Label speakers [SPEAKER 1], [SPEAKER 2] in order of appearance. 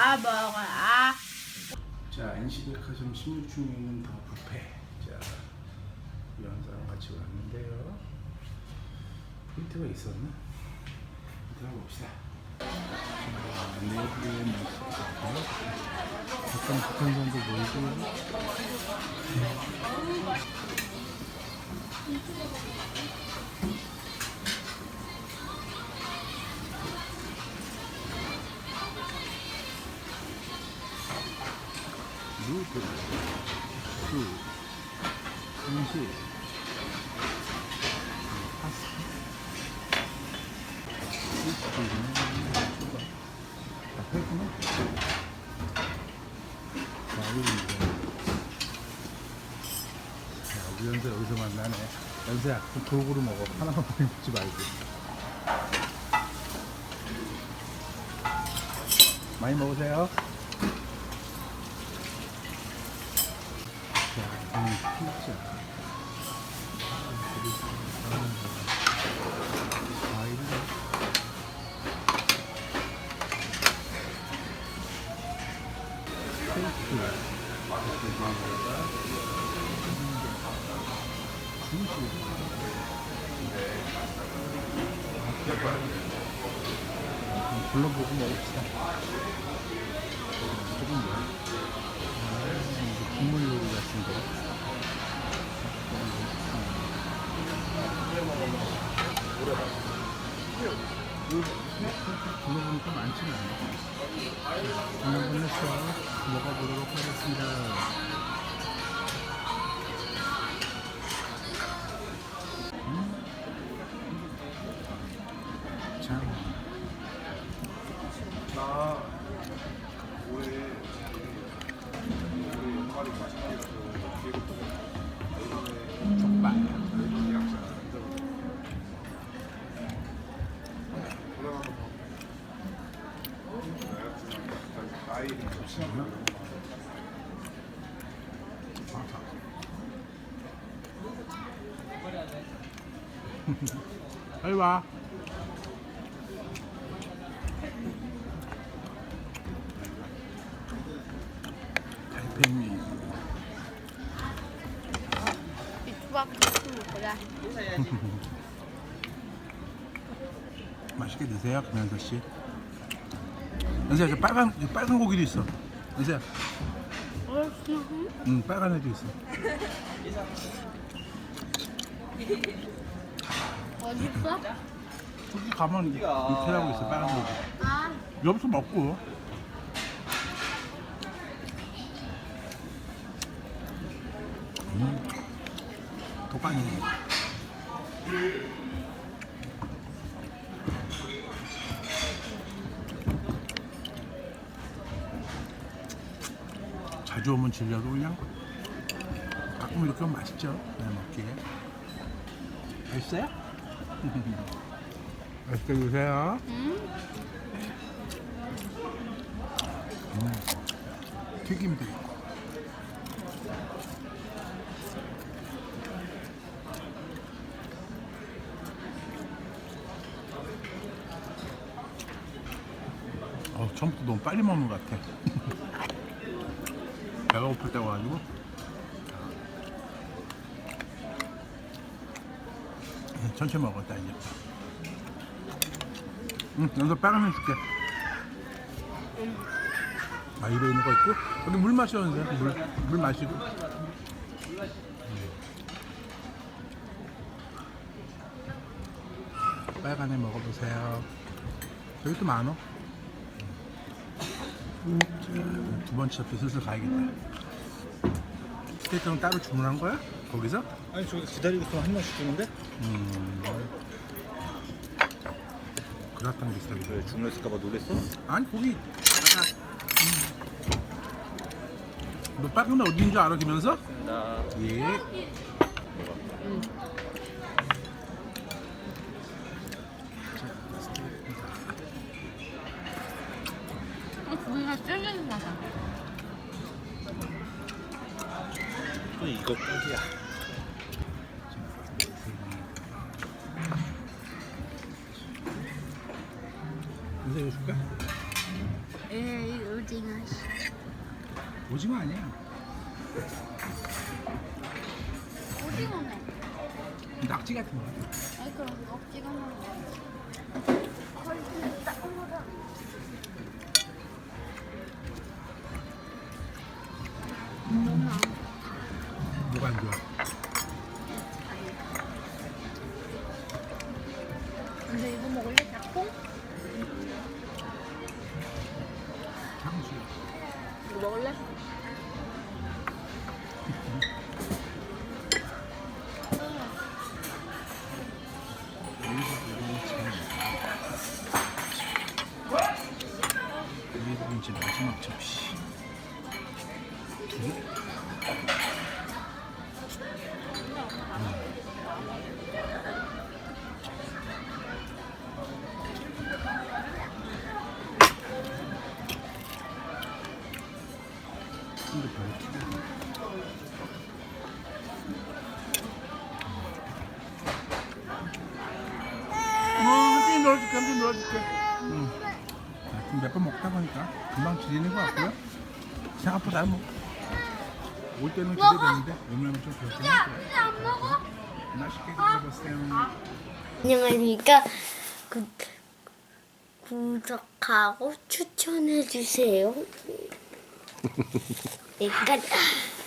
[SPEAKER 1] 아 먹어 아
[SPEAKER 2] 자, NC백화점 16층에 있는 더 뷔페. 자, 이런 사람 같이 왔는데요. 힌트가 있었나? 힌트 한번 봅시다. 자, 네이버에 맛있어요. 약간 북한산도 보이고. 수, 음식, 파스타, 치킨, 초밥. 다 했구나. 자, 이제. 자, 연세 여기서 만나네. 연세야, 좀 골고루 먹어. 하나만 먹지 말고. 많이 먹으세요. 자, 이 피자. 과일. 스테이크. 이렇게 마무리가. 중식. 아, 불러보고 먹읍시다. 조금 더. 아, 이거 국물 요리 같은 거. 불러보니까 많지는 않아요. 한번 해서 먹어보도록 하겠습니다. 빨리 와. 달팽이.
[SPEAKER 1] 이 수박 같은 거보다
[SPEAKER 2] 맛있게 드세요, 김현서 씨. 연세야, 저 빨간 저 빨간 고기도 있어. 연세야, 응, 빨간 애도 있어.
[SPEAKER 1] 어디 있어?
[SPEAKER 2] 저기 가면 밑에라고 있어, 빨간 고기.
[SPEAKER 1] 아
[SPEAKER 2] 여기서 먹고. 음, 독하니. 자주 오면 질려도 그냥 가끔 이렇게 하면 맛있죠. 그냥 먹기에. 맛있어요? 맛있게 드세요.
[SPEAKER 1] 음?
[SPEAKER 2] 튀김도 있고. 어, 처음부터 너무 빨리 먹는 것 같아. 배가 고플 때 와가지고. 네, 천천히 먹었다, 이제. 응, 여기서 빨간 면 줄게. 아, 입에 있는 거 있고. 여기 물 마셨는데, 물, 물 마시고. 빨간애 먹어보세요. 여기 또 많어. 자, 두 번째 접시 슬슬 가야겠다. 스테이크는 따로 주문한 거야? 거기서?
[SPEAKER 3] 아니 저기 기다리고 있으면 한 명씩 주는데
[SPEAKER 2] 음. 그라탕 비슷하게.
[SPEAKER 3] 왜 주문했을까봐 놀랬어?
[SPEAKER 2] 아니 거기 아까 음. 너 빨간 애 어딘 줄 알아 김면서?
[SPEAKER 3] 나
[SPEAKER 2] 예. 자,
[SPEAKER 1] 쫄깃 나다
[SPEAKER 3] 이거까지야
[SPEAKER 2] 인사 해줄까?
[SPEAKER 1] 에이 오징어.
[SPEAKER 2] 오징어 아니야.
[SPEAKER 1] 오징어네.
[SPEAKER 2] 낙지 같은 거.
[SPEAKER 1] 아이 그럼 그거 찍어 먹는 거.
[SPEAKER 2] 뭐가 안 좋아?
[SPEAKER 1] 근데 이거 먹을래? 닭봉?
[SPEAKER 2] 향수.
[SPEAKER 1] 이거 먹을래?
[SPEAKER 2] 그리고 이제 마지막 접시. 두 개? 어, 한번. 응. 몇번 먹다 보니까 금방 질리는 것 같고요. 생각보다 뭐, 올 때는 기대되는데, 오면 좀 그렇긴 하고.
[SPEAKER 1] 안 먹어?
[SPEAKER 2] 맛있게 드셔보세요.
[SPEAKER 4] 안녕하십니까. 구, 구독하고 추천해주세요. 네, 끝.